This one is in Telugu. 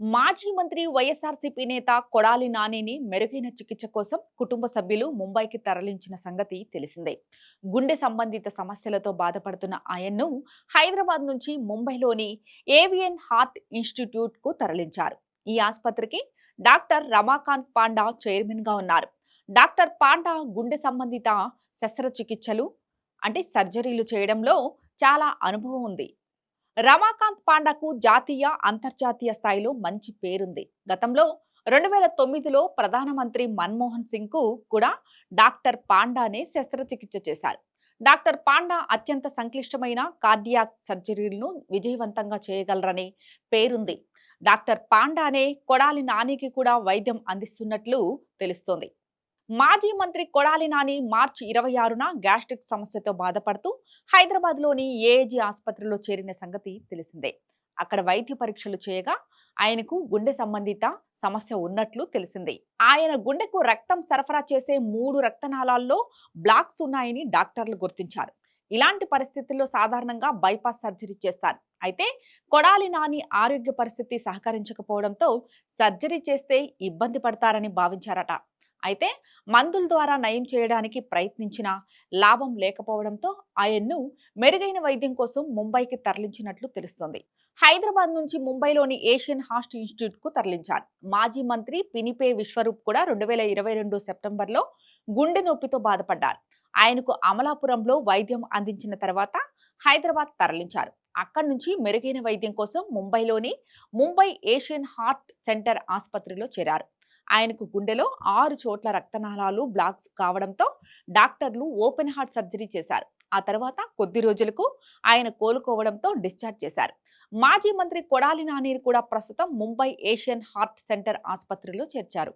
మాజీ మంత్రి వైఎస్ఆర్సీపీ నేత కొడాలి నానిని మెరుగైన చికిత్స కోసం కుటుంబ సభ్యులు ముంబైకి తరలించిన సంగతి తెలిసిందే. గుండె సంబంధిత సమస్యలతో బాధపడుతున్న ఆయన్ను హైదరాబాద్ నుంచి ముంబైలోని ఏవియన్ హార్ట్ ఇన్స్టిట్యూట్కు తరలించారు. ఈ ఆసుపత్రికి డాక్టర్ రమాకాంత్ పాండా చైర్మన్గా ఉన్నారు. డాక్టర్ పాండా గుండె సంబంధిత శస్త్రచికిత్సలు అంటే సర్జరీలు చేయడంలో చాలా అనుభవం ఉంది. రమాకాంత్ పాండాకు జాతీయ అంతర్జాతీయ స్థాయిలో మంచి పేరుంది. గతంలో రెండు వేల తొమ్మిదిలో ప్రధానమంత్రి మన్మోహన్ సింగ్కు కూడా డాక్టర్ పాండానే శస్త్రచికిత్స చేశారు. డాక్టర్ పాండా అత్యంత సంక్లిష్టమైన కార్డియాక్ సర్జరీలను విజయవంతంగా చేయగలరని పేరుంది. డాక్టర్ పాండానే కొడాలి నానికి కూడా వైద్యం అందిస్తున్నట్లు తెలుస్తోంది. మాజీ మంత్రి కొడాలి నాని మార్చి ఇరవై ఆరున గ్యాస్ట్రిక్ సమస్యతో బాధపడుతూ హైదరాబాద్లోని ఏఏజీ ఆసుపత్రిలో చేరిన సంగతి తెలిసిందే. అక్కడ వైద్య పరీక్షలు చేయగా ఆయనకు గుండె సంబంధిత సమస్య ఉన్నట్లు తెలిసింది. ఆయన గుండెకు రక్తం సరఫరా చేసే మూడు రక్తనాళాల్లో బ్లాక్స్ ఉన్నాయని డాక్టర్లు గుర్తించారు. ఇలాంటి పరిస్థితుల్లో సాధారణంగా బైపాస్ సర్జరీ చేస్తారు. అయితే కొడాలి నాని ఆరోగ్య పరిస్థితి సహకరించకపోవడంతో సర్జరీ చేస్తే ఇబ్బంది పడతారని భావించారట. అయితే మందుల ద్వారా నయం చేయడానికి ప్రయత్నించినా లాభం లేకపోవడంతో ఆయన్ను మెరుగైన వైద్యం కోసం ముంబైకి తరలించినట్లు తెలుస్తోంది. హైదరాబాద్ నుంచి ముంబైలోని ఏషియన్ హాస్ట్ ఇన్స్టిట్యూట్కు తరలించారు. మాజీ మంత్రి పినిపే విశ్వరూప్ కూడా రెండు వేల ఇరవై రెండు సెప్టెంబర్లో గుండె నొప్పితో బాధపడ్డారు. ఆయనకు అమలాపురంలో వైద్యం అందించిన తర్వాత హైదరాబాద్ తరలించారు. అక్కడి నుంచి మెరుగైన వైద్యం కోసం ముంబైలోని ముంబై ఏషియన్ హార్ట్ సెంటర్ ఆసుపత్రిలో చేరారు. ఆయనకు గుండెలో ఆరు చోట్ల రక్తనాళాలు బ్లాక్స్ కావడంతో డాక్టర్లు ఓపెన్ హార్ట్ సర్జరీ చేశారు. ఆ తర్వాత కొద్ది రోజులకు ఆయన కోలుకోవడంతో డిశ్చార్జ్ చేశారు. మాజీ మంత్రి కొడాలి నాని కూడా ప్రస్తుతం ముంబై ఏషియన్ హార్ట్ సెంటర్ ఆసుపత్రిలో చేర్చారు.